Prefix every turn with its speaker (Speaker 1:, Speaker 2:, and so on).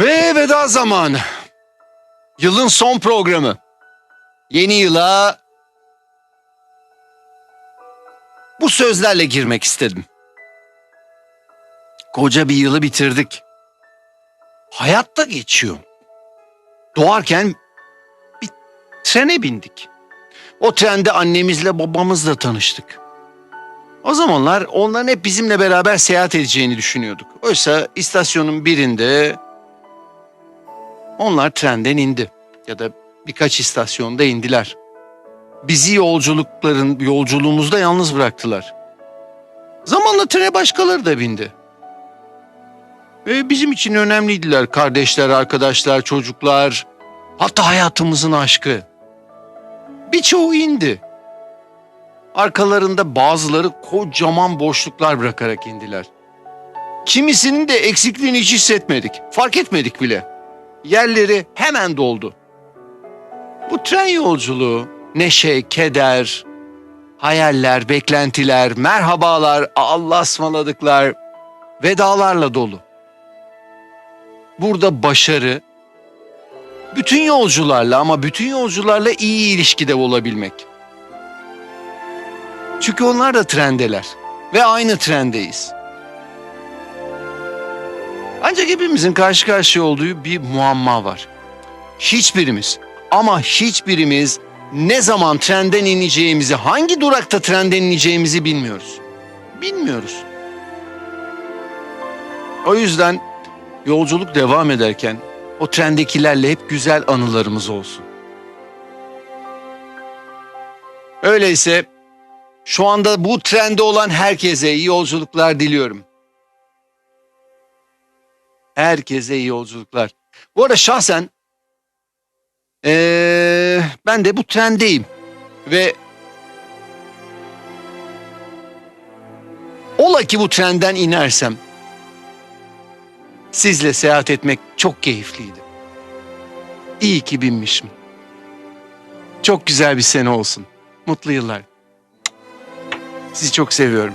Speaker 1: Ve veda zamanı. Yılın son programı. Yeni yıla bu sözlerle girmek istedim. Koca bir yılı bitirdik. Hayatta geçiyor. Doğarken bir trene bindik. O trende annemizle babamızla tanıştık. O zamanlar onların hep bizimle beraber seyahat edeceğini düşünüyorduk. Oysa istasyonun birinde onlar trenden indi ya da birkaç istasyonda indiler. Bizi yolculukların yolculuğumuzda yalnız bıraktılar. Zamanla trene başkaları da bindi. Ve bizim için önemliydiler kardeşler, arkadaşlar, çocuklar, hatta hayatımızın aşkı. Birçoğu indi. Arkalarında bazıları kocaman boşluklar bırakarak indiler. Kimisinin de eksikliğini hiç hissetmedik. Fark etmedik bile. Yerleri hemen doldu. Bu tren yolculuğu neşe, keder, hayaller, beklentiler, merhabalar, Allah ısmarladıklar, vedalarla dolu. Burada başarı, bütün yolcularla ama bütün yolcularla iyi ilişkide olabilmek. Çünkü onlar da trendeler ve aynı trendeyiz. Ancak hepimizin karşı karşıya olduğu bir muamma var. Hiçbirimiz ama hiçbirimiz ne zaman trenden ineceğimizi, hangi durakta trenden ineceğimizi bilmiyoruz. Bilmiyoruz. O yüzden yolculuk devam ederken o trendekilerle hep güzel anılarımız olsun. Öyleyse şu anda bu trende olan herkese iyi yolculuklar diliyorum. Herkese iyi yolculuklar. Bu arada şahsen ee, ben de bu trendeyim ve ola ki bu trenden inersem sizle seyahat etmek çok keyifliydi. İyi ki binmişim. Çok güzel bir sene olsun. Mutlu yıllar. Sizi çok seviyorum.